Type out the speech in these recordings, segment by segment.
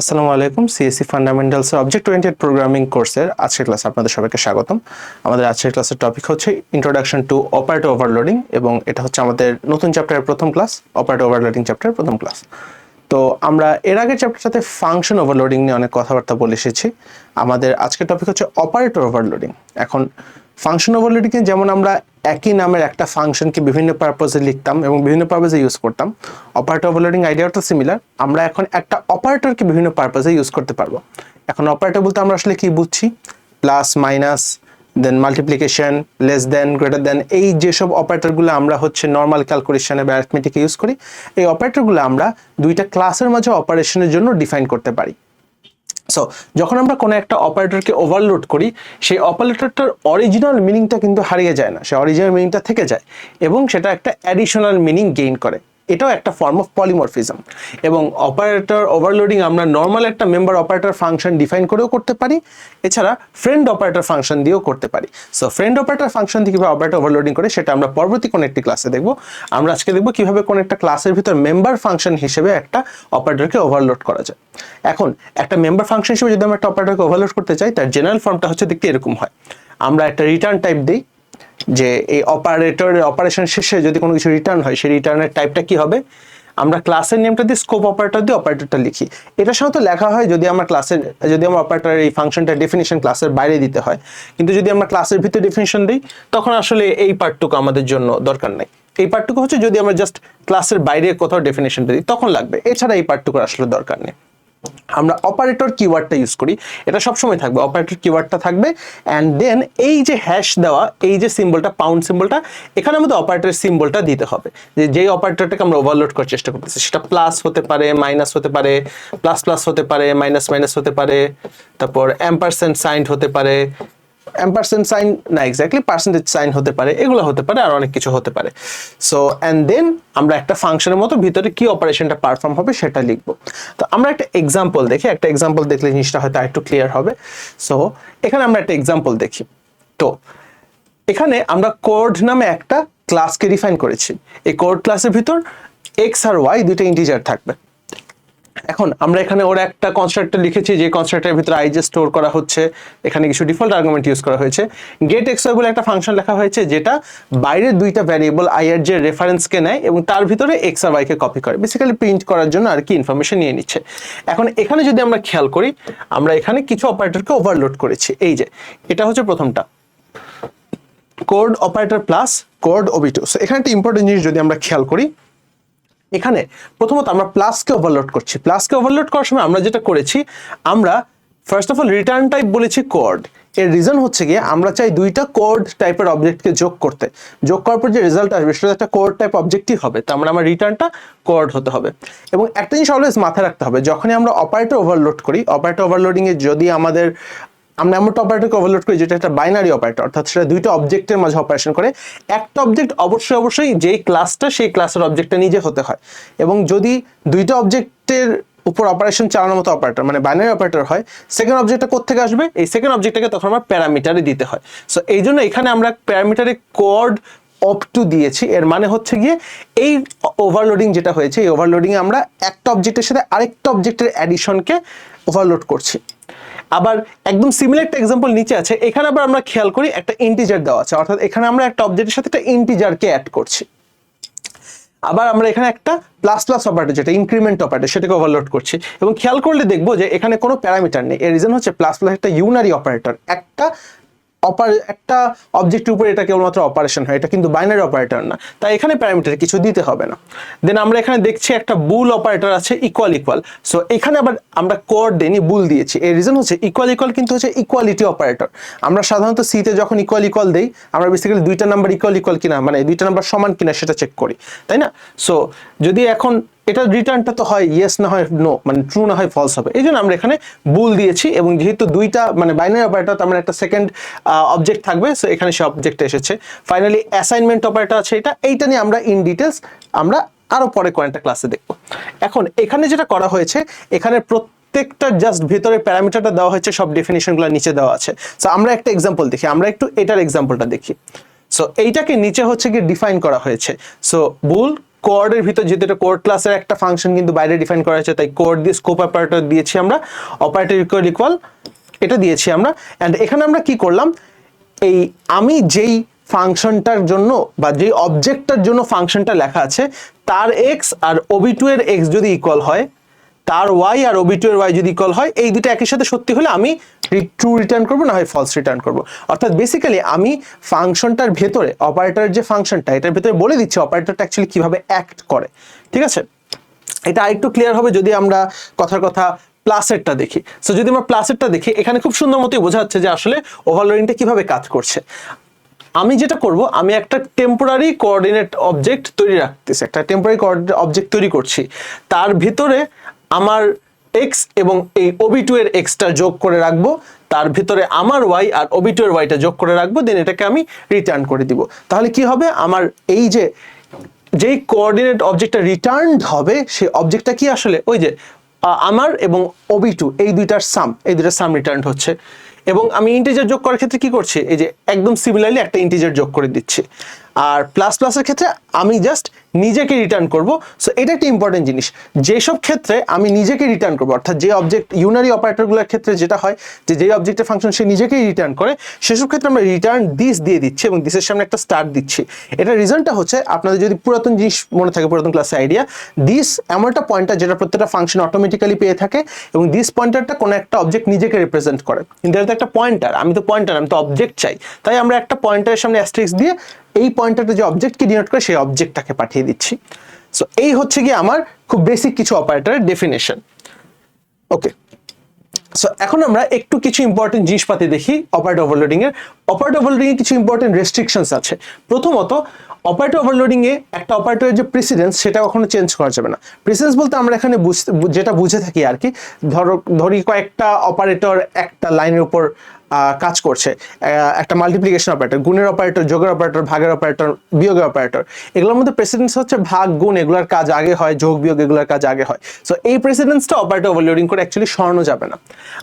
আসসালামু আলাইকুম CSC fundamentals object oriented programming কোর্সের আজকের ক্লাসে আপনাদের সবাইকে স্বাগতম। আমাদের আজকের ক্লাসের টপিক হচ্ছে ইন্ট্রোডাকশন টু অপারেটর ওভারলোডিং এবং এটা হচ্ছে আমাদের নতুন চ্যাপ্টারের প্রথম ক্লাস অপারেটর ওভারলোডিং চ্যাপ্টারের প্রথম ক্লাস তো আমরা এর আগের চ্যাপ্টারটাতে ফাংশন ওভারলোডিং নিয়ে অনেক কথাবার্তা বলে এসেছি। আমাদের আজকের টপিক হচ্ছে অপারেটর ওভারলোডিং এখন ফাংশন ওভারলোডিংয়ে যেমন আমরা একই নামের একটা ফাংশনকে বিভিন্ন পারপোজে লিখতাম এবং বিভিন্ন পারপোজে ইউজ করতাম। অপারেটর ওভারলোডিং আইডিয়াটা সিমিলার আমরা এখন একটা অপারেটরকে বিভিন্ন পারপোজে ইউজ করতে পারব। এখন অপারেটর বলতে আমরা আসলে কি বুঝছি? Plus minus then multiplication less then greater then এই যেসব অপারেটরগুলো আমরা হচ্ছে নর্মাল ক্যালকুলেশনে বা ইউজ করি, এই অপারেটরগুলো আমরা দুইটা ক্লাসের মাঝে অপারেশনের জন্য ডিফাইন করতে পারি। সো যখন আমরা কোনো একটা অপারেটরকে ওভারলোড করি, সেই অপারেটরটার অরিজিনাল মিনিংটা কিন্তু হারিয়ে যায় না। সে অরিজিনাল মিনিংটা থেকে যায় এবং সেটা একটা অ্যাডিশনাল মিনিং গেইন করে। এটাও একটা ফর্ম অফ পলিমরফিজম এবং অপারেটর ওভারলোডিং আমরা নর্মাল একটা মেম্বার অপারেটর ফাংশন ডিফাইন করেও করতে পারি, এছাড়া ফ্রেন্ড অপারেটর ফাংশন দিয়েও করতে পারি। সো ফ্রেন্ড অপারেটর ফাংশন দিয়ে কীভাবে অপারেটর ওভারলোডিং করে, সেটা আমরা পরবর্তী কোনো একটি ক্লাসে দেখব। আমরা আজকে দেখব কীভাবে কোনো একটা ক্লাসের ভিতর মেম্বার ফাংশন হিসেবে একটা অপারেটরকে ওভারলোড করা যায়। এখন, একটা মেম্বার ফাংশন হিসেবে যদি আমরা একটা অপারেটরকে ওভারলোড করতে চাই, তার জেনারেল ফর্মটা হচ্ছে দেখতে এরকম হয়। আমরা একটা রিটার্ন টাইপ দিই যে এই অপারেটরের অপারেশন শেষে যদি কোনো কিছু রিটার্ন হয়, সেই রিটার্নের টাইপটা কি হবে? আমরা ক্লাসের নেমটা দিয়ে স্কোপ অপারেটর দিয়ে অপারেটরটা লিখি। এটা সাধারণত লেখা হয় যদি আমার ক্লাসের যদি আমার অপারেটরের এই ফাংশনটা ডেফিনিশন ক্লাসের বাইরে দিতে হয়। কিন্তু যদি আমরা ক্লাসের ভিতরে ডেফিনিশন দিই, তখন আসলে এই পার্টটুকু আমাদের জন্য দরকার নাই। এই পার্টটুকু হচ্ছে যদি আমরা জাস্ট ক্লাসের বাইরে কোথাও ডেফিনেশনটা দিই, তখন লাগবে। এছাড়া এই পার্টটুকুর আসলে দরকার নেই। আমরা অপারেটর কিওয়ার্ডটা ইউজ করি। এটা সবসময় থাকবে অপারেটর কিওয়ার্ডটা থাকবে। অ্যান্ড দেন এই যে হ্যাশ দেওয়া, এই যে সিম্বলটা পাউন্ড সিম্বলটা এখানে আমাদের অপারেটর সিম্বলটা দিতে হবে। যে যেই অপারেটরটাকে আমরা ওভারলোড করার চেষ্টা করতেছি, সেটা প্লাস হতে পারে মাইনাস হতে পারে প্লাস প্লাস হতে পারে মাইনাস মাইনাস হতে পারে, তারপর অ্যাম্পারসেন্ট সাইন হতে পারে অ্যাম্পারসেন্ট সাইন না এক্স্যাক্টলি পার্সেন্টেজ সাইন হতে পারে, এগুলো হতে পারে, আর অনেক কিছু হতে পারে। সো অ্যান্ড দেন আমরা একটা ফাংশনের মতো ভিতরে কি অপারেশনটা পারফর্ম হবে সেটা লিখব। তো আমরা একটা এক্সাম্পল দেখি, একটা এক্সাম্পল দেখলে জিনিসটা হয়তো একটু ক্লিয়ার হবে। সো এখানে আমরা একটা এক্সাম্পল দেখি। তো, এখানে আমরা কোড নামে একটা ক্লাসকে ডিফাইন করেছি। এই কোড ক্লাসের ভিতর এক্স আর ওয়াই দুইটা ইন্টিজার থাকবে। এখন আমরা এখানে ওর একটা কনস্ট্রাক্টর লিখেছি, যে কনস্ট্রাক্টরের ভিতরে আই যে স্টোর করা হচ্ছে। এখানে কিছু ডিফল্ট আর্গুমেন্ট ইউজ করা হয়েছে। গেট এক্স বলে একটা ফাংশন লেখা হয়েছে, যেটা বাইরের দুইটা ভ্যারিয়েবল আই এর যে রেফারেন্সকে নেয় এবং তার ভিতরে এক্স আর ওয়াইকে কপি করে। বেসিক্যালি প্রিন্ট করার জন্য আর কি ইনফরমেশন নিয়ে নিচ্ছে। এখন এখানে যদি আমরা খেয়াল করি, আমরা এখানে কিছু অপারেটরকে ওভারলোড করেছি। এই যে, এটা হচ্ছে প্রথমটা। Code operator plus code OB two so এখানে একটা ইম্পর্টেন্ট জিনিস যদি আমরা খেয়াল করি এখানে প্রথমত আমরা প্লাসকে ওভারলোড করছি। প্লাসকে ওভারলোড করার সময় আমরা যেটা করেছি, আমরা first of all return type বলেছি কোড এর রিজন হচ্ছে গিয়ে আমরা চাই দুইটা কোড টাইপের অবজেক্টকে যোগ করতে। যোগ করার পর যে রেজাল্ট আসবে সেটা একটা কোড টাইপ অবজেক্টই হবে। তার মানে আমার রিটার্নটা কোড হতে হবে। এবং একটা জিনিস অলওয়েজ মাথায় রাখতে হবে, যখনই আমরা অপারেটর ওভারলোড করি অপারেটর ওভারলোডিংয়ে যদি আমাদের আমরা এমন একটা অপারেটরকে ওভারলোড করি যেটা একটা বাইনারি অপারেটর অর্থাৎ সেটা দুইটা অবজেক্টের মাঝে অপারেশন করে। একটা অবজেক্ট অবশ্যই অবশ্যই যেই ক্লাসটা সেই ক্লাসের অবজেক্টটা নিজে হতে হয়। এবং যদি দুইটা অবজেক্টের উপর অপারেশন চালানোর মতো অপারেটর মানে বাইনারি অপারেটর হয় সেকেন্ড অবজেক্টটা কোথেকে আসবে? এই সেকেন্ড অবজেক্টটাকে তখন আমরা প্যারামিটারে দিতে হয়। সো এই জন্য এখানে আমরা প্যারামিটারে কোড অপ টু দিয়েছি। এর মানে হচ্ছে গিয়ে এই ওভারলোডিং যেটা হয়েছে, এই ওভারলোডিংয়ে আমরা একটা অবজেক্টের সাথে আরেকটা অবজেক্টের অ্যাডিশনকে ওভারলোড করছি। আবার একদম সিমিলার একটা এক্সাম্পল নিচে আছে। এখানে আবার আমরা খেয়াল করি একটা ইন্টিজার দেওয়া আছে। অর্থাৎ এখানে আমরা একটা অবজেক্টের সাথে একটা ইন্টিজারকে অ্যাড করছি। আবার আমরা এখানে একটা প্লাস প্লাস অপারেটর যেটা ইনক্রিমেন্ট অপারেটর সেটাকে ওভারলোড করছি। এবং খেয়াল করলে দেখব যে এখানে কোনো প্যারামিটার নেই। এর রিজন হচ্ছে প্লাস প্লাস একটা ইউনারি অপারেটর একটা অপার, একটা অবজেক্টের উপরে এটা কেবলমাত্র অপারেশন হয়, এটা কিন্তু বাইনারি অপারেটর না। তাই এখানে প্যারামিটার কিছু দিতে হবে না। দেন আমরা এখানে দেখছি একটা বুল অপারেটর আছে ইকুয়াল ইকুয়াল সো এখানে আবার আমরা কোড দেনি বুল দিয়েছি। এর রিজন হচ্ছে ইকুয়াল ইকুয়াল কিন্তু হচ্ছে ইকুয়ালিটি অপারেটর আমরা সাধারণত সিতে যখন ইকুয়াল ইকুয়াল দেই, আমরা বেসিক্যালি দুইটা নাম্বার ইকুয়াল ইকুয়াল কিনা মানে দুইটা নাম্বার সমান কিনা সেটা চেক করি। তাই না? সো যদি এখন এটা রিটার্নটা তো হয় ইয়েস না হয় নো মানে ট্রু না হয় ফলস হবে। এই জন্য আমরা এখানে বুল দিয়েছি এবং যেহেতু দুইটা মানে বাইনারি অপারেটর তার মানে একটা সেকেন্ড অবজেক্ট থাকবে সো এখানে সে অবজেক্ট এসেছে। ফাইনালি অ্যাসাইনমেন্ট অপারেটর আছে এটা, এইটা নিয়ে আমরা ইন ডিটেলস আমরা আরও পরে কয়েকটা ক্লাসে দেখব। এখন এখানে যেটা করা হয়েছে, এখানে প্রত্যেকটা জাস্ট ভেতরে প্যারামিটারটা দেওয়া হয়েছে, সব ডেফিনেশনগুলো নিচে দেওয়া আছে। সো আমরা একটা এক্সাম্পল দেখি, আমরা একটু এটার এক্সাম্পলটা দেখি। সো এইটাকে নিচে হচ্ছে গিয়ে ডিফাইন করা হয়েছে। সো বুল কোয়ার্ডের ভিতর যেহেতু এটা কোয়ার্ড ক্লাসের একটা ফাংশন কিন্তু বাইরে ডিফাইন করা হয়েছে, তাই কোয়ার্ড দিয়ে স্কোপ অপারেটর দিয়েছি আমরা। অপারেটর ইকুয়াল ইকুয়াল এটা দিয়েছি আমরা। অ্যান্ড এখানে আমরা কি করলাম? এই আমি যেই ফাংশনটার জন্য বা যেই অবজেক্টটার জন্য ফাংশনটা লেখা আছে, তার এক্স আর ওবি টু এর এক্স যদি ইকুয়াল হয় তার ওয়াই আর ওবি টু এর ওয়াই যদি ইকুয়াল হয়, এই দুটো একই সাথে সত্যি হলে আমি ট্রু রিটার্ন করব, না হয় ফলস রিটার্ন করব। অর্থাৎ বেসিক্যালি আমি ফাংশনটার ভেতরে অপারেটর যে ফাংশনটা, এটার ভেতরে বলে দিচ্ছি অপারেটরটা অ্যাকচুয়ালি কীভাবে অ্যাক্ট করে। ঠিক আছে? এটা আরেকটু ক্লিয়ার হবে যদি আমরা কথার কথা প্লাসেরটা দেখি। সো যদি আমরা প্লাসেরটা দেখি, এখানে খুব সুন্দর মতোই বোঝা যাচ্ছে যে আসলে ওভারলোডিংটা কীভাবে কাজ করছে। আমি যেটা করব, আমি একটা টেম্পোরারি কোঅর্ডিনেট অবজেক্ট তৈরি রাখতেছি, একটা টেম্পোরারি কোঅর্ডিনেট অবজেক্ট তৈরি করছি। তার ভিতরে আমার এক্স এবং এই ওবি টু এর এক্সটা যোগ করে রাখব। তার ভিতরে আমার ওয়াই আর ওবি টু এর ওয়াইটা যোগ করে রাখব দেন এটাকে আমি রিটার্ন করে দিব। তাহলে কি হবে? আমার এই যে, যেই কোঅর্ডিনেট অবজেক্টটা রিটার্নড হবে, সেই অবজেক্টটা কি আসলে? ওই যে আমার এবং ওবি টু এই দুইটার সাম এই দুইটার সাম রিটার্ন হচ্ছে। এবং আমি ইন্টিজার যোগ করার ক্ষেত্রে কি করছি? এই যে, একদম সিমিলারলি একটা ইন্টিজার যোগ করে দিচ্ছি। আর প্লাস প্লাসের ক্ষেত্রে আমি জাস্ট নিজেকে রিটার্ন করব। সো এটা একটা ইম্পর্টেন্ট জিনিস। যেসব ক্ষেত্রে আমি নিজেকে রিটার্ন করব, অর্থাৎ যে অবজেক্ট ইউনারি অপারেটরগুলোর ক্ষেত্রে যেটা হয়, যে যে অবজেক্টের ফাংশন সে নিজেকেই রিটার্ন করে, সেসব ক্ষেত্রে আমরা রিটার্ন দিস দিয়ে দিচ্ছি এবং দিসের সামনে একটা স্টার দিচ্ছি। এটা রিজনটা হচ্ছে আপনাদের যদি পুরাতন জিনিস মনে থাকে, পুরাতন ক্লাসে আইডিয়া দিস এমন একটা পয়েন্টার যেটা প্রত্যেকটা ফাংশন অটোমেটিক্যালি পেয়ে থাকে এবং দিস পয়েন্টারটা কোনো একটা অবজেক্ট নিজেকে রিপ্রেজেন্ট করে। কিন্তু এটা একটা পয়েন্টার আমি তো পয়েন্টার আমি তো অবজেক্ট চাই। তাই আমরা একটা পয়েন্টারের সামনে অ্যাস্ট্রিক্স দিয়ে এই পয়েন্টারটা যে অবজেক্টকে ডিনোট করে, সেই অবজেক্টটাকে পাঠিয়ে দিচ্ছি। সো এই হচ্ছে গিয়ে আমার খুব বেসিক কিছু অপারেটরের ডেফিনেশন ওকে সো এখন আমরা একটু কিছু ইম্পর্টেন্ট জিনিসপাতি দেখি অপারেট ওভারলোডিং এর। অপারেট ওভারলোডিং এর কিছু ইম্পর্টেন্ট রেস্ট্রিকশনস আছে। প্রথমত অপারেট ওভারলোডিং এ একটা অপারেটরের যে প্রেসিডেন্স সেটা কখনো চেঞ্জ করা যাবে না। প্রেসিডেন্স বলতে আমরা এখানে যেটা বুঝে থাকি আর কি, ধরো ধরি কয়েকটা অপারেটর একটা লাইনের উপর কাজ করছে। একটা মাল্টিপ্লিকেশন অপারেটর গুণের অপারেটর যোগের অপারেটর ভাগের অপারেটর বিয়োগের অপারেটর এগুলোর মধ্যে প্রেসিডেন্স হচ্ছে ভাগ, গুণ, এগুলোর কাজ আগে হয়, যোগ, বিয়োগ, এগুলোর কাজ আগে হয়। সো এই প্রেসিডেন্সটা অপারেটর ওভারলোডিং করে অ্যাকচুয়ালি সরানো যাবে না।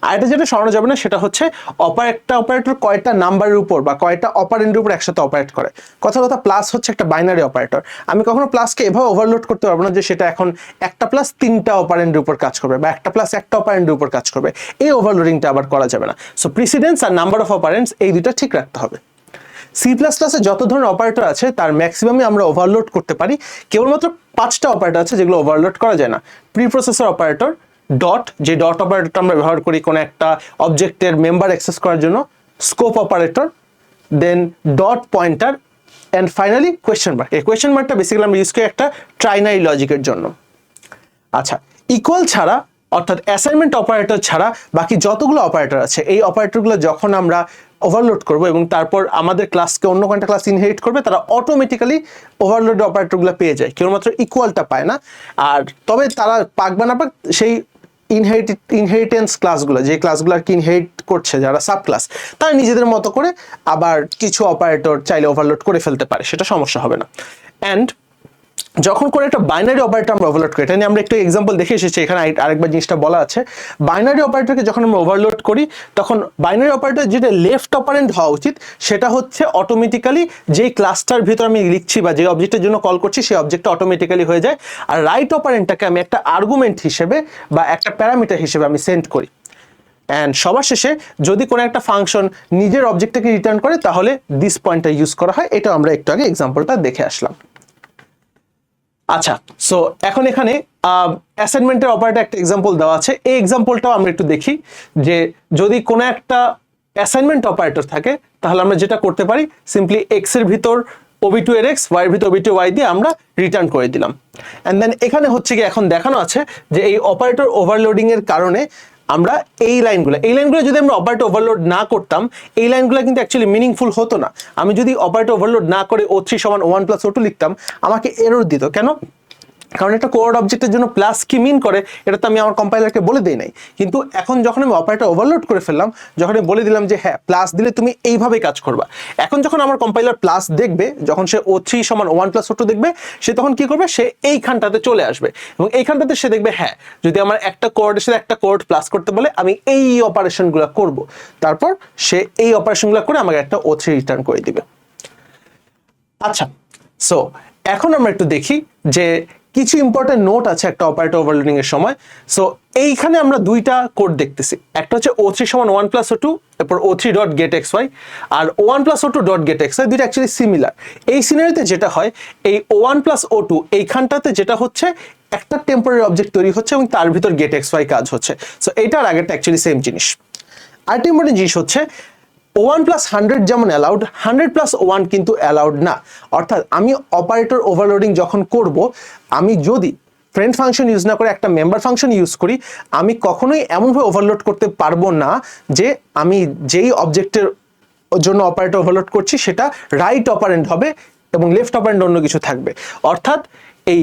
আর এটা যেটা সরানো যাবে না, সেটা হচ্ছে অপার একটা অপারেটর কয়টা নাম্বারের উপর বা কয়টা অপারেন্টের উপর একসাথে অপারেট করে। কথা কথা প্লাস হচ্ছে একটা বাইনারি অপারেটর আমি কখনো প্লাসকে এভাবে ওভারলোড করতে পারব না যে সেটা এখন একটা প্লাস তিনটা অপারেন্টের উপর কাজ করবে বা একটা প্লাস একটা অপারেন্টের উপর কাজ করবে। এই ওভারলোডিংটা আবার করা যাবে না। সো প্রিসিডেন্স আর নাম্বার অফ অপারেন্টস এই দুটো ঠিক রাখতে হবে। সি প্লাস প্লাসে যত ধরনের অপারেটর আছে, তার ম্যাক্সিমামই আমরা ওভারলোড করতে পারি। কেবলমাত্র পাঁচটা অপারেটর আছে যেগুলো ওভারলোড করা যায় না। প্রি প্রসেসর অপারেটর ডট যে ডট অপারেটরটা আমরা ব্যবহার করি কোনো একটা অবজেক্টের মেম্বার অ্যাক্সেস করার জন্য scope operator then dot pointer and finally question mark এই কোয়েশ্চেন মার্কটা বেসিক্যালি আমরা ইউজ করি একটা ট্রাইনারি লজিকের জন্য। আচ্ছা ইকুয়াল ছাড়া অর্থাৎ অ্যাসাইনমেন্ট অপারেটর ছাড়া বাকি যতগুলো অপারেটর আছে, এই অপারেটরগুলো যখন আমরা ওভারলোড করব এবং তারপর আমাদের ক্লাসকে অন্য কোনটা ক্লাস ইনহেরিট করবে, তারা অটোমেটিক্যালি ওভারলোড অপারেটরগুলো পেয়ে যায়। কেবলমাত্র ইকুয়ালটা পায় না। আর তবে তারা পাক বা না পাক সেই ইনহেরিট ইনহেরিটেন্স ক্লাসগুলো যে ক্লাসগুলো আর কি ইনহেরিট করছে যারা সাব ক্লাস তারা নিজেদের মতো করে আবার কিছু অপারেটর চাইলে ওভারলোড করে ফেলতে পারে, সেটা সমস্যা হবে না। অ্যান্ড যখন করে একটা বাইনারি অপারেটর আমরা ওভারলোড করি, এটা নিয়ে আমরা একটু এক্সাম্পল দেখে এসেছি, এখানে আরেক- আরেকবার জিনিসটা বলা আছে। বাইনারি অপারেটরকে যখন আমরা ওভারলোড করি, তখন বাইনারি অপারেটর যেটা লেফট অপারেন্ট হওয়া উচিত, সেটা হচ্ছে অটোমেটিক্যালি যেই ক্লাসটার ভিতর আমি লিখছি বা যে অবজেক্টের জন্য কল করছি, সেই অবজেক্টটা অটোমেটিক্যালি হয়ে যায়। আর রাইট অপারেন্টটাকে আমি একটা আর্গুমেন্ট হিসেবে বা একটা প্যারামিটার হিসেবে আমি সেন্ড করি। অ্যান্ড সবার শেষে যদি কোনো একটা ফাংশন নিজের অবজেক্টটাকে রিটার্ন করে, তাহলে দিস পয়েন্টটা ইউজ করা হয়। এটা আমরা একটু আগে এক্সাম্পলটা দেখে আসলাম। আচ্ছা সো এখন এখানে অ্যাসাইনমেন্টের অপারেটর একটা এক্সাম্পল দেওয়া আছে। এই এক্সাম্পলটাও আমরা একটু দেখি যে যদি কোনো একটা অ্যাসাইনমেন্ট অপারেটর থাকে, তাহলে আমরা যেটা করতে পারি সিম্পলি এক্সের ভিতর ওবি টু এর এক্স ওয়াই ভিতর ওবি টু ওয়াই দিয়ে আমরা রিটার্ন করে দিলাম। অ্যান্ড দেন এখানে হচ্ছে কি এখন দেখানো আছে যে এই অপারেটর ওভারলোডিংয়ের কারণে আমরা এই লাইনগুলো এই লাইনগুলো যদি আমরা অপারেটর ওভারলোড না করতাম, এই লাইনগুলো কিন্তু অ্যাকচুয়ালি মিনিংফুল হতো না। আমি যদি অপারেটর ওভারলোড না করে ও থ্রি সমান ওয়ান প্লাস ও টু লিখতাম, আমাকে এরর দিত। কেন? কারণ একটা কোড অবজেক্টের জন্য প্লাস কি মিন করে, এটা তো আমি আমার কম্পাইলারকে বলে দিই নাই। কিন্তু এখন যখন আমি অপারেটর ওভারলোড করে ফেললাম, যখন আমি বলে দিলাম যে হ্যাঁ প্লাস দিলে তুমি এইভাবে কাজ করবা। এখন যখন আমার কম্পাইলার প্লাস দেখবে, যখন সে ও থ্রি সমান ওয়ান প্লাস ও টু দেখবে, সে তখন কি করবে? সে এইখানটাতে চলে আসবে। এবং এইখানটাতে সে দেখবে হ্যাঁ যদি আমার একটা কোডের সাথে একটা কোড প্লাস করতে বলে, আমি এই অপারেশনগুলো করব। তারপর সে এই অপারেশনগুলো করে আমাকে একটা ও থ্রি রিটার্ন করে দিবে। আচ্ছা সো এখন আমরা একটু দেখি যে কিছু ইম্পর্টেন্ট নোট আছে একটা অপারেটর ওভারলোডিং এর সময়। সো এইখানে আমরা দুইটা কোড দেখতেছি। একটা হচ্ছে ও থ্রি সমান ওয়ান প্লাস ও টু এরপর o three dot get x y আর one plus o two dot get x y দুইটা অ্যাকচুয়ালি সিমিলার এই সিনারিতে যেটা হয়, এই o one plus o two এইখানটাতে যেটা হচ্ছে, একটা টেম্পোরারি অবজেক্ট তৈরি হচ্ছে এবং তার ভিতর গেট এক্স ওয়াই কাজ হচ্ছে। সো এইটার আগেরটা অ্যাকচুয়ালি সেম জিনিস। আরেকটা ইম্পর্টেন্ট জিনিস হচ্ছে ওয়ান প্লাস হান্ড্রেড যেমন অ্যালাউড হান্ড্রেড প্লাস ওয়ান কিন্তু অ্যালাউড না। অর্থাৎ আমি অপারেটর ওভারলোডিং যখন করব, আমি যদি ফ্রেন্ড ফাংশন ইউজ না করে একটা মেম্বার ফাংশন ইউজ করি, আমি কখনোই এমনভাবে ওভারলোড করতে পারব না যে আমি যেই অবজেক্টের জন্য অপারেটর ওভারলোড করছি, সেটা রাইট অপারেন্ট হবে এবং লেফট অপারেন্ট অন্য কিছু থাকবে। অর্থাৎ এই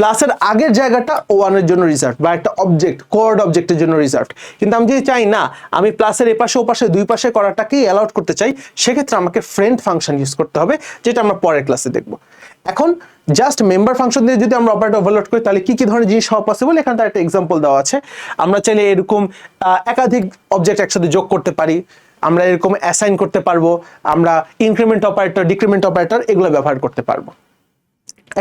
প্লাসের আগের জায়গাটা ওয়ানের জন্য রিজার্ভ বা একটা অবজেক্ট কোয়ার্ড অবজেক্টের জন্য রিজার্ভ কিন্তু আমি যদি চাই না, আমি প্লাসের এপাশে, ওপাশে, দুই পাশে করাটাকেই অ্যালাউড করতে চাই, সেক্ষেত্রে আমাকে ফ্রেন্ড ফাংশন ইউজ করতে হবে, যেটা আমরা পরের ক্লাসে দেখব। এখন জাস্ট মেম্বার ফাংশন দিয়ে যদি আমরা অপারেটর ওভারলোড করি, তাহলে কি কি ধরনের জিনিস হওয়া পসিবল এখানে তার একটা এক্সাম্পল দেওয়া আছে। আমরা চাইলে এরকম একাধিক অবজেক্ট একসাথে যোগ করতে পারি। আমরা এরকম অ্যাসাইন করতে পারব। আমরা ইনক্রিমেন্ট অপারেটর ডিক্রিমেন্ট অপারেটর এগুলো ব্যবহার করতে পারব।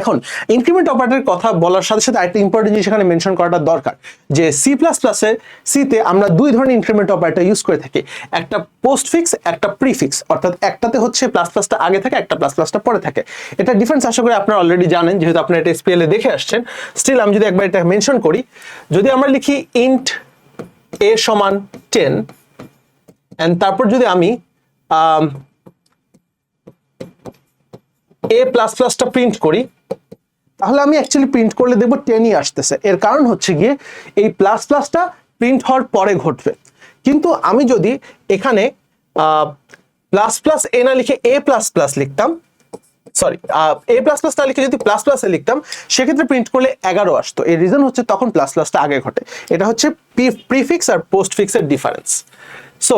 এখন ইনক্রিমেন্ট অপারেটরের কথা বলার সাথে সাথে আরেকটা ইম্পর্টেন্ট জিনিস এখানে মেনশন করাটা দরকার, যে সি প্লাস প্লাসে সিতে আমরা দুই ধরনের ইনক্রিমেন্ট অপারেটর ইউজ করে থাকি। একটা পোস্ট ফিক্স একটা প্রিফিক্স অর্থাৎ একটাতে হচ্ছে প্লাস প্লাসটা আগে থাকে, একটা প্লাস প্লাসটা পরে থাকে। এটা ডিফারেন্স আশা করি আপনারা অলরেডি জানেন, যেহেতু আপনারা এটা এসপিএল এ দেখে আসছেন। স্টিল আমি যদি একবার এটা মেনশন করি, যদি আমরা লিখি ইন্ট এ সমান টেন অ্যান্ড তারপর যদি আমি এ প্লাস প্লাসটা প্রিন্ট করি তাহলে আমি অ্যাকচুয়ালি প্রিন্ট করলে দেখব টেনই আসতেছে। এর কারণ হচ্ছে গিয়ে এই প্লাস প্লাসটা প্রিন্ট হওয়ার পরে ঘটবে। কিন্তু আমি যদি এখানে প্লাস প্লাস এ না লিখে এ প্লাস প্লাস লিখতাম সরি এ প্লাস প্লাস না লিখে যদি প্লাস প্লাস এ লিখতাম, সেক্ষেত্রে প্রিন্ট করলে এগারো আসতো। এর রিজন হচ্ছে তখন প্লাস প্লাসটা আগে ঘটে। এটা হচ্ছে প্রিফিক্স আর পোস্ট ফিক্সের ডিফারেন্স সো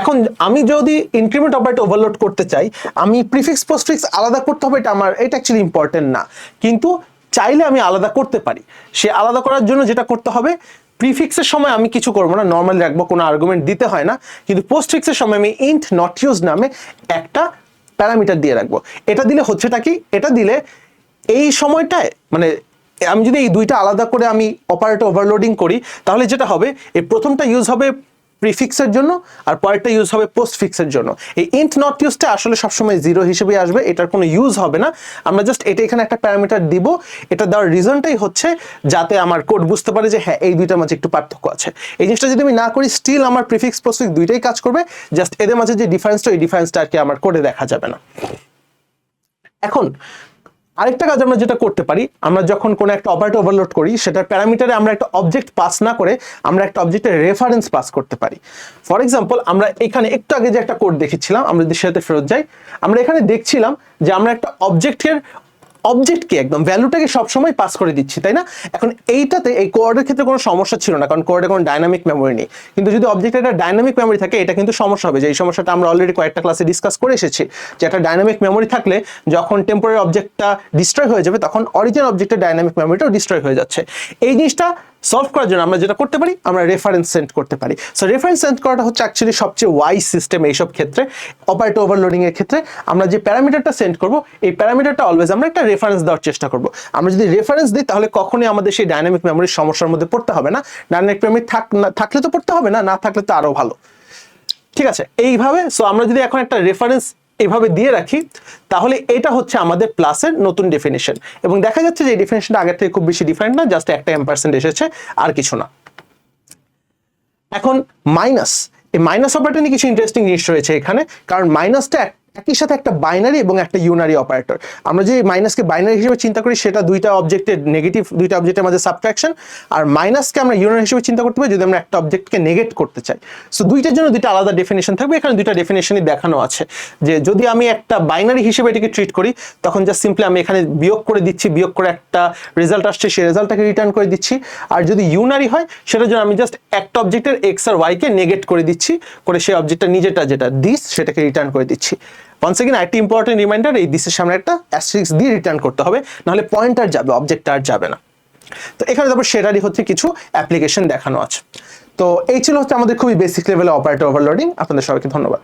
এখন আমি যদি ইনক্রিমেন্ট অপারেটর ওভারলোড করতে চাই, আমি প্রিফিক্স পোস্টফিক্স আলাদা করতে হবে, এটা আমার, এটা অ্যাকচুয়ালি ইম্পর্টেন্ট না। কিন্তু চাইলে আমি আলাদা করতে পারি। সে আলাদা করার জন্য যেটা করতে হবে প্রিফিক্সের সময় আমি কিছু করব না নর্মাল রাখব, কোনো আর্গুমেন্ট দিতে হয় না, কিন্তু পোস্টফিক্সের সময় আমি ইন্ট নট ইউজ নামে একটা প্যারামিটার দিয়ে রাখব। এটা দিলে হচ্ছেটা কি? এটা দিলে এই সময়টায় মানে আমি যদি এই দুইটা আলাদা করে আমি অপারেটর ওভারলোডিং করি, তাহলে যেটা হবে এই প্রথমটা ইউজ হবে প্রিফিক্সের জন্য আর পরেরটা ইউজ হবে পোস্ট ফিক্সের জন্য। এই ইন্ট নট ইউজটা আসলে সবসময় জিরো হিসেবে আসবে, এটার কোনো ইউজ হবে না। আমরা জাস্ট এটা এখানে একটা প্যারামিটার দিব, এটা দেওয়ার রিজনটাই হচ্ছে যাতে আমার কোড বুঝতে পারে যে হ্যাঁ এই দুইটার মাঝে একটু পার্থক্য আছে। এই জিনিসটা যদি আমি না করি স্টিল আমার প্রিফিক্স পোস্টফিক্স দুইটাই কাজ করবে জাস্ট এদের মাঝে যে ডিফারেন্সটা ওই ডিফারেন্সটা আর কি আমার কোডে দেখা যাবে না। এখন আরেকটা কাজ আমরা যেটা করতে পারি, আমরা যখন কোনো একটা অপারেটর ওভারলোড করি, সেটার প্যারামিটারে আমরা একটা অবজেক্ট পাস না করে আমরা একটা অবজেক্টের রেফারেন্স পাস করতে পারি। ফর এক্সাম্পল আমরা এখানে একটু আগে যে একটা কোড দেখেছিলাম, আমরা যদি সেটাতে ফেরত যাই, আমরা এখানে দেখছিলাম যে আমরা একটা অবজেক্টের অবজেক্টকে একদম ভ্যালুটাকে সবসময় পাস করে দিচ্ছি, তাই না? এখন এইটাতে এই কোয়ার্ডের ক্ষেত্রে কোনো সমস্যা ছিল না, কারণ কোয়ার্ডে কোনো ডাইনামিক মেমোরি নেই। কিন্তু যদি অবজেক্টে একটা ডাইনামিক মেমোরি থাকে, এটা কিন্তু সমস্যা হবে। যে এই সমস্যাটা আমরা অলরেডি কয়েকটা ক্লাসে ডিসকাস করে এসেছি, যে একটা ডাইনামিক মেমোরি থাকলে যখন টেম্পোরারি অবজেক্টটা ডিস্ট্রয় হয়ে যাবে, তখন অরিজিনাল অবজেক্টের ডাইনামিক মেমোরিটাও ডিস্ট্রয় হয়ে যাচ্ছে। এই জিনিসটা সলভ করার জন্য আমরা যেটা করতে পারি, আমরা রেফারেন্স সেন্ড করতে পারি। সো রেফারেন্স সেন্ড করাটা হচ্ছে অ্যাকচুয়ালি সবচেয়ে ওয়াইজ সিস্টেম এইসব ক্ষেত্রে অপারেটর ওভারলোডিং এর ক্ষেত্রে। আমরা যে প্যারামিটারটা সেন্ড করব, এই প্যারামিটারটা অলওয়েজ আমরা একটা রেফারেন্স দেওয়ার চেষ্টা করব। আমরা যদি রেফারেন্স দিই, তাহলে কখনোই আমাদের সেই ডাইনামিক মেমোরির সমস্যার মধ্যে পড়তে হবে না। ডাইনামিক মেমোরি থাক না- থাকলে তো পড়তে হবে না না থাকলে তো আরও ভালো। ঠিক আছে? এইভাবে সো আমরা যদি এখন একটা রেফারেন্স এইভাবে দিয়ে রাখি, তাহলে এটা হচ্ছে আমাদের প্লাসের নতুন ডেফিনেশন এবং দেখা যাচ্ছে যে এই ডেফিনেশনটা আগের থেকে খুব বেশি ডিফারেন্ট না জাস্ট একটা এম পার্সেন্ট এসেছে, আর কিছু না। এখন মাইনাস এই মাইনাস অপারেটর নিয়ে কিছু ইন্টারেস্টিং জিনিস রয়েছে এখানে, কারণ মাইনাসটা একই সাথে একটা বাইনারি এবং একটা ইউনারি অপারেটর আমরা যে মাইনাসকে বাইনারি হিসেবে চিন্তা করি, সেটা দুইটা অবজেক্টের নেগেটিভ দুইটা অবজেক্টের মাঝে সাবট্রাকশন আর মাইনাসকে আমরা ইউনারি হিসেবে চিন্তা করতে পারি যদি আমরা একটা অবজেক্টকে নেগেট করতে চাই। সো দুইটার জন্য দুইটা আলাদা ডেফিনেশন থাকবে। এখানে দুইটা ডেফিনেশনই দেখানো আছে। যে যদি আমি একটা বাইনারি হিসেবে এটাকে ট্রিট করি, তখন জাস্ট সিম্পলি আমি এখানে বিয়োগ করে দিচ্ছি, বিয়োগ করে একটা রেজাল্ট আসছে, সেই রেজাল্টটাকে রিটার্ন করে দিচ্ছি। আর যদি ইউনারি হয়, সেটার জন্য আমি জাস্ট একটা অবজেক্টের এক্স আর ওয়াইকে নেগেট করে দিচ্ছি, করে সেই অবজেক্টটা নিজেটা যেটা দিস সেটাকে রিটার্ন করে দিচ্ছি। ওয়ান্স এগেন একটা ইম্পর্টেন্ট রিমাইন্ডার এই দিসের সামনে একটা অ্যাস্ট্রিক্স দিয়ে রিটার্ন করতে হবে, নাহলে পয়েন্ট আর যাবে অবজেক্ট আর যাবে না। তো এখানে তারপর সেটারই হচ্ছে কিছু অ্যাপ্লিকেশন দেখানো আছে। তো এই ছিল হচ্ছে আমাদের খুবই বেসিক লেভেলে অপারেটর ওভারলোডিং আপনাদের সবাইকে ধন্যবাদ।